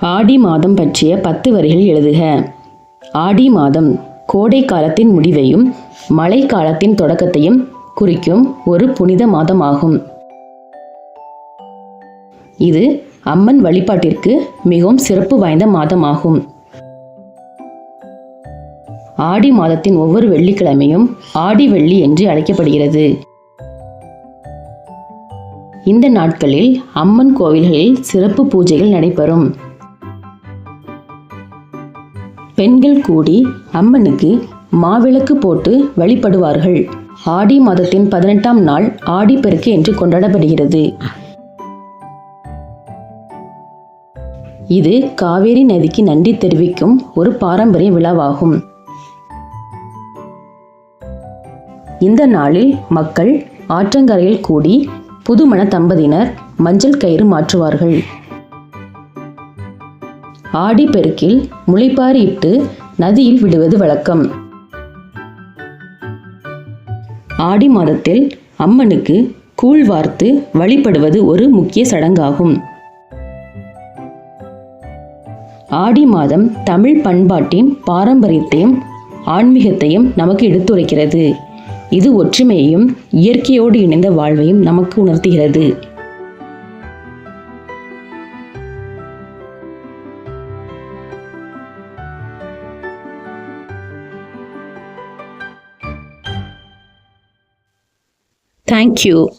ஆடி மாதம் பற்றிய பத்து வரிகள் எழுதுக. ஆடி மாதம் கோடை காலத்தின் முடிவையும் மழை காலத்தின் தொடக்கத்தையும் குறிக்கும் ஒரு புனித மாதமாகும். இது அம்மன் வழிபாட்டிற்கு மிகவும் சிறப்பு வாய்ந்த மாதமாகும். ஆடி மாதத்தின் ஒவ்வொரு வெள்ளிக்கிழமையும் ஆடி வெள்ளி என்று அழைக்கப்படுகிறது. இந்த நாட்களில் அம்மன் கோவில்களில் சிறப்பு பூஜைகள் நடைபெறும். பெண்கள் கூடி அம்மனுக்கு மாவிளக்கு போட்டு வழிபடுவார்கள். ஆடி மாதத்தின் பதினெட்டாம் நாள் ஆடிப்பெருக்கு என்று கொண்டாடப்படுகிறது. இது காவேரி நதிக்கு நன்றி தெரிவிக்கும் ஒரு பாரம்பரிய விழாவாகும். இந்த நாளில் மக்கள் ஆற்றங்கரையில் கூடி புதுமண தம்பதியினர் மஞ்சள் கயிறு மாற்றுவார்கள். ஆடி பெருக்கில் முளைப்பாரி இட்டு நதியில் விடுவது வழக்கம். ஆடி மாதத்தில் அம்மனுக்கு கூழ் வார்த்து வழிபடுவது ஒரு முக்கிய சடங்காகும். ஆடி மாதம் தமிழ் பண்பாட்டின் பாரம்பரியத்தையும் ஆன்மீகத்தையும் நமக்கு எடுத்துரைக்கிறது. இது ஒற்றுமையையும் இயற்கையோடு இணைந்த வாழ்வையும் நமக்கு உணர்த்துகிறது. Thank you.